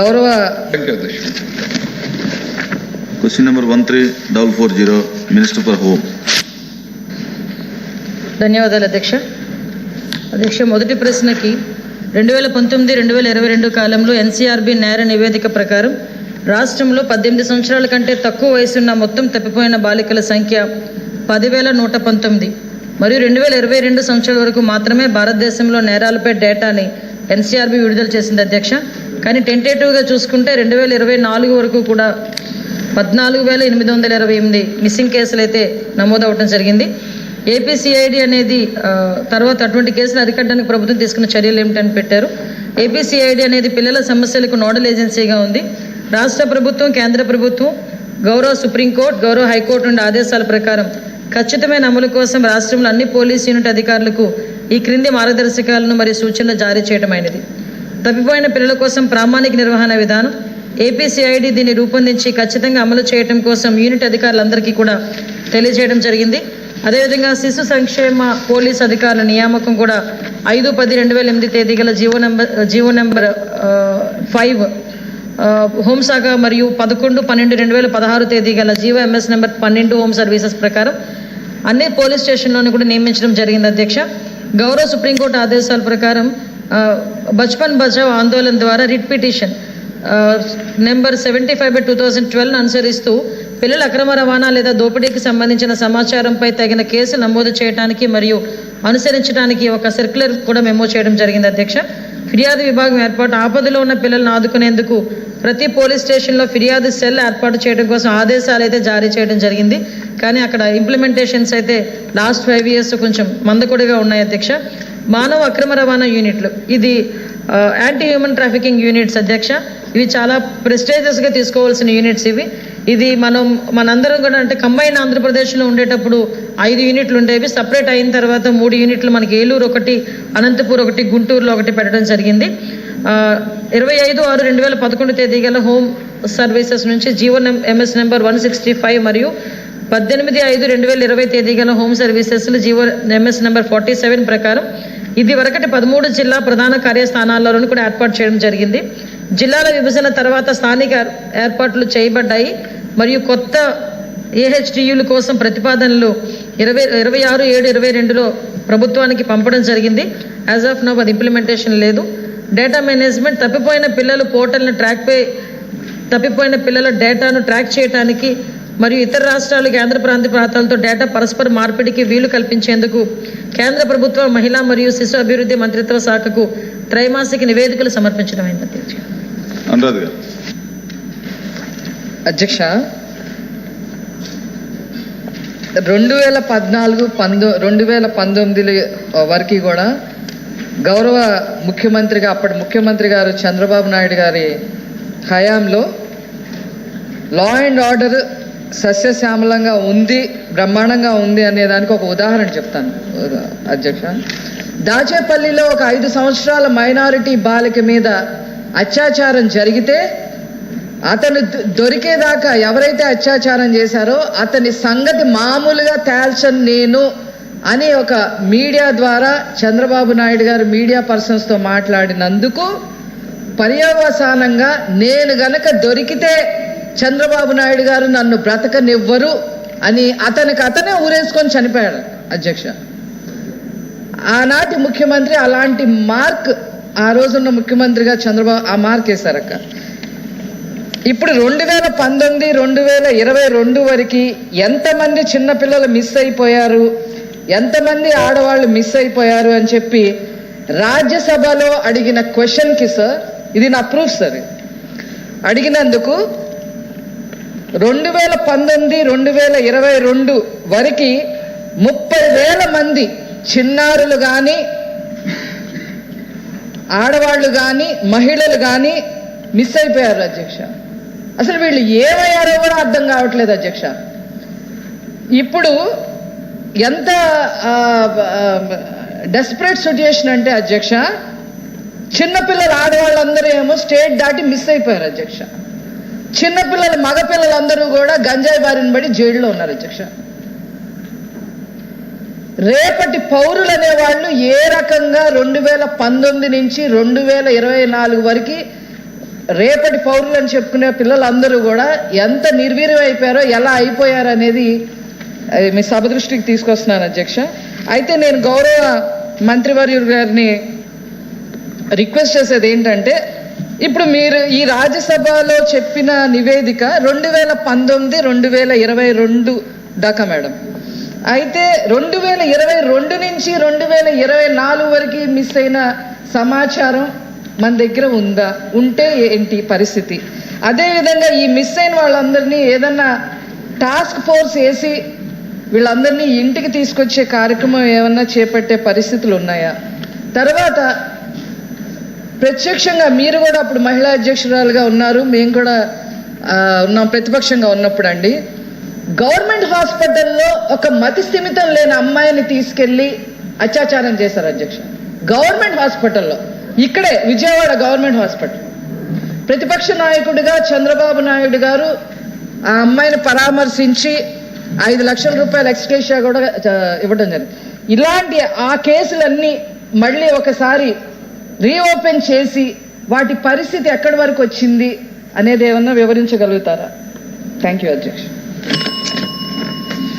గౌరవ Question number one three double four zero, Minister for Home. ధన్యవాదాలు అధ్యక్ష. అధ్యక్ష మొదటి ప్రశ్నకి రెండు వేల పంతొమ్మిది రెండు వేల ఇరవై రెండు కాలంలో ఎన్సీఆర్బి నేర నివేదిక ప్రకారం రాష్ట్రంలో పద్దెనిమిది సంవత్సరాల కంటే తక్కువ వయసున్న మొత్తం తప్పిపోయిన బాలికల సంఖ్య పదివేల నూట పంతొమ్మిది. మరియు రెండు వేల ఇరవై రెండు సంవత్సరాల వరకు మాత్రమే భారతదేశంలో నేరాలపై డేటాని ఎన్సీఆర్బి విడుదల చేసింది అధ్యక్ష. కానీ టెంటేటివ్గా చూసుకుంటే రెండు వేల ఇరవై నాలుగు వరకు కూడా పద్నాలుగు వేల ఎనిమిది వందల ఇరవై ఎనిమిది మిస్సింగ్ కేసులు అయితే నమోదవటం జరిగింది. ఏపీసీఐడి అనేది తర్వాత అటువంటి కేసులు అరికట్టడానికి ప్రభుత్వం తీసుకున్న చర్యలు ఏమిటని పెట్టారు. ఏపీసీఐడి అనేది పిల్లల సమస్యలకు నోడల్ ఏజెన్సీగా ఉంది. రాష్ట్ర ప్రభుత్వం కేంద్ర ప్రభుత్వం గౌరవ సుప్రీంకోర్టు గౌరవ హైకోర్టు నుండి ఆదేశాల ప్రకారం ఖచ్చితమైన అమలు కోసం రాష్ట్రంలో అన్ని పోలీస్ యూనిట్ అధికారులకు ఈ క్రింది మార్గదర్శకాలను మరియు సూచనలు జారీ చేయడమైనది తప్పిపోయిన పిల్లల కోసం ప్రామాణిక నిర్వహణ విధానం ఏపీసీఐడి దీన్ని రూపొందించి ఖచ్చితంగా అమలు చేయడం కోసం యూనిట్ అధికారులందరికీ కూడా తెలియజేయడం జరిగింది. అదేవిధంగా శిశు సంక్షేమ పోలీస్ అధికారుల నియామకం కూడా ఐదు పది రెండు వేల ఎనిమిది తేదీ గల GO number GO number five హోంశాఖ మరియు పదకొండు పన్నెండు రెండు వేల పదహారు తేదీ గల జీవో ఎంఎస్ నెంబర్ పన్నెండు హోమ్ సర్వీసెస్ ప్రకారం అన్ని పోలీస్ స్టేషన్లోని కూడా నియమించడం జరిగింది అధ్యక్ష. గౌరవ సుప్రీంకోర్టు ఆదేశాల ప్రకారం బచ్పన్ బచావ్ ఆందోళన ద్వారా writ petition. Number seventy five by two thousand twelve అనుసరిస్తూ పిల్లల అక్రమ రవాణా లేదా దోపిడీకి సంబంధించిన సమాచారంపై తగిన కేసు నమోదు చేయడానికి మరియు అనుసరించడానికి ఒక సర్క్యులర్ కూడా మెమో చేయడం జరిగింది అధ్యక్ష. ఫిర్యాదు విభాగం ఏర్పాటు ఆపదలో ఉన్న పిల్లలను ఆదుకునేందుకు ప్రతి పోలీస్ స్టేషన్లో ఫిర్యాదు సెల్ ఏర్పాటు చేయడం కోసం ఆదేశాలు అయితే జారీ చేయడం జరిగింది. కానీ అక్కడ ఇంప్లిమెంటేషన్స్ అయితే లాస్ట్ ఫైవ్ ఇయర్స్ కొంచెం మందకొడిగా ఉన్నాయి అధ్యక్ష. మానవ అక్రమ రవాణా యూనిట్లు. ఇది యాంటీ హ్యూమన్ ట్రాఫికింగ్ యూనిట్స్ అధ్యక్ష. ఇవి చాలా ప్రెస్టేజియస్గా తీసుకోవాల్సిన యూనిట్స్ ఇవి. ఇది మనం మనందరం కూడా అంటే కంబైన్ ఆంధ్రప్రదేశ్లో ఉండేటప్పుడు ఐదు యూనిట్లు ఉండేవి. సపరేట్ అయిన తర్వాత మూడు యూనిట్లు మనకి ఏలూరు ఒకటి అనంతపూర్ ఒకటి గుంటూరులో ఒకటి పెట్టడం జరిగింది. ఇరవై ఐదు ఆరు రెండు వేల పదకొండు తేదీ గల హోమ్ సర్వీసెస్ నుంచి GO నెం- MS number one sixty five మరియు పద్దెనిమిది ఐదు రెండు వేల ఇరవై తేదీ గల home సర్వీసెస్లు GO MS number forty seven ప్రకారం ఇది వరకటి పదమూడు జిల్లా ప్రధాన కార్యస్థానాల్లోనూ కూడా ఏర్పాటు చేయడం జరిగింది. జిల్లాల విభజన తర్వాత స్థానిక ఏర్పాట్లు చేయబడ్డాయి. మరియు కొత్త ఏహెచ్డియుల కోసం ప్రతిపాదనలు ఇరవై ఇరవై ఆరు ఏడు ఇరవై రెండులో ప్రభుత్వానికి పంపడం జరిగింది. యాజ్ ఆఫ్ నవ్ అది ఇంప్లిమెంటేషన్ లేదు. డేటా మేనేజ్మెంట్ తప్పిపోయిన పిల్లలు పోర్టల్ని ట్రాక్పై తప్పిపోయిన పిల్లల డేటాను ట్రాక్ చేయడానికి మరియు ఇతర రాష్ట్రాలు కేంద్ర ప్రాంత ప్రాంతాలతో డేటా పరస్పర మార్పిడికి వీలు కల్పించేందుకు కేంద్ర ప్రభుత్వ మహిళా మరియు శిశు అభివృద్ధి మంత్రిత్వ శాఖకు త్రైమాసిక నివేదికలు సమర్పించడం అయింది అధ్యక్ష గారు అధ్యక్ష రెండు వేల పద్నాలుగు పంతొ రెండు వేల పంతొమ్మిది వరకు కూడా గౌరవ ముఖ్యమంత్రిగా అప్పటి ముఖ్యమంత్రి గారు చంద్రబాబు నాయుడు గారి హయాంలో లా అండ్ ఆర్డర్ సస్యశ్యామలంగా ఉంది బ్రహ్మాండంగా ఉంది అనే దానికి ఒక ఉదాహరణ చెప్తాను అధ్యక్ష. దాచేపల్లిలో ఒక ఐదు సంవత్సరాల మైనారిటీ బాలిక మీద అత్యాచారం జరిగితే అతను దొరికేదాకా ఎవరైతే అత్యాచారం చేశారో అతని సంగతి మామూలుగా తేల్చను నేను అని ఒక మీడియా ద్వారా చంద్రబాబు నాయుడు గారు మీడియా పర్సన్స్తో మాట్లాడినందుకు పర్యవసానంగా నేను గనక దొరికితే చంద్రబాబు నాయుడు గారు నన్ను బ్రతకనివ్వరు అని అతనికి అతనే ఊరేసుకొని చనిపోయాడు అధ్యక్ష. ఆనాటి ముఖ్యమంత్రి అలాంటి మార్క్ ఆ రోజున్న ముఖ్యమంత్రిగా చంద్రబాబు ఆ మార్క్ వేశారక్క. ఇప్పుడు రెండు వేల పంతొమ్మిది రెండు వేల ఇరవై రెండు వరకు ఎంతమంది చిన్నపిల్లలు మిస్ అయిపోయారు ఎంతమంది ఆడవాళ్ళు మిస్ అయిపోయారు అని చెప్పి రాజ్యసభలో అడిగిన క్వశ్చన్కి సార్ ఇది నా ప్రూఫ్ సార్ అడిగినందుకు రెండు వేల పంతొమ్మిది రెండు వేల ఇరవై రెండు వరకు ముప్పై వేల మంది చిన్నారులు కానీ ఆడవాళ్ళు కానీ మహిళలు కానీ మిస్ అయిపోయారు అధ్యక్ష. అసలు వీళ్ళు ఏమయ్యారో కూడా అర్థం కావట్లేదు అధ్యక్ష. ఇప్పుడు ఎంత డెస్పరేట్ సిచ్యుయేషన్ అంటే అధ్యక్ష చిన్నపిల్లలు ఆడవాళ్ళందరూ ఏమో స్టేట్ దాటి మిస్ అయిపోయారు అధ్యక్ష. చిన్నపిల్లలు మగపిల్లలందరూ కూడా గంజాయి బారిన పడి జైల్లో ఉన్నారు అధ్యక్ష. రేపటి పౌరులు అనేవాళ్ళు ఏ రకంగా రెండు వేల పంతొమ్మిది నుంచి రెండు వేల ఇరవై నాలుగు వరకు రేపటి పౌరులు అని చెప్పుకునే పిల్లలందరూ కూడా ఎంత నిర్వీర్యం అయిపోయారో ఎలా అయిపోయారు అనేది మీ సభ దృష్టికి తీసుకొస్తున్నాను అధ్యక్ష. అయితే నేను గౌరవ మంత్రివర్యులు గారిని రిక్వెస్ట్ చేసేది ఏంటంటే ఇప్పుడు మీరు ఈ రాజ్యసభలో చెప్పిన నివేదిక రెండు వేల పంతొమ్మిది రెండు వేల ఇరవై రెండు దాకా మేడం. అయితే రెండు వేల ఇరవై రెండు నుంచి రెండు వేల ఇరవై నాలుగు వరకు మిస్ అయిన సమాచారం మన దగ్గర ఉందా? ఉంటే ఏంటి పరిస్థితి? అదేవిధంగా ఈ మిస్ అయిన వాళ్ళందరినీ ఏదన్నా టాస్క్ ఫోర్స్ వేసి వీళ్ళందరినీ ఇంటికి తీసుకొచ్చే కార్యక్రమం ఏమన్నా చేపట్టే పరిస్థితులు ఉన్నాయా? తర్వాత ప్రత్యక్షంగా మీరు కూడా అప్పుడు మహిళా అధ్యక్షురాలుగా ఉన్నారు. మేము కూడా ఉన్నాం ప్రతిపక్షంగా ఉన్నప్పుడు అండి. గవర్నమెంట్ హాస్పిటల్లో ఒక మతి స్థిమితం లేని అమ్మాయిని తీసుకెళ్ళి అత్యాచారం చేశారు అధ్యక్ష. గవర్నమెంట్ హాస్పిటల్లో. ఇక్కడే విజయవాడ గవర్నమెంట్ హాస్పిటల్. ప్రతిపక్ష నాయకుడిగా చంద్రబాబు నాయుడు గారు ఆ అమ్మాయిని పరామర్శించి ఐదు లక్షల రూపాయల ఎక్స్టేషియా కూడా ఇవ్వడం జరిగింది. ఇలాంటి ఆ కేసులన్నీ మళ్ళీ ఒకసారి రీఓపెన్ చేసి వాటి పరిస్థితి ఎక్కడి వరకు వచ్చింది అనేది ఏమన్నా వివరించగలుగుతారా? థ్యాంక్ యూ అధ్యక్ష.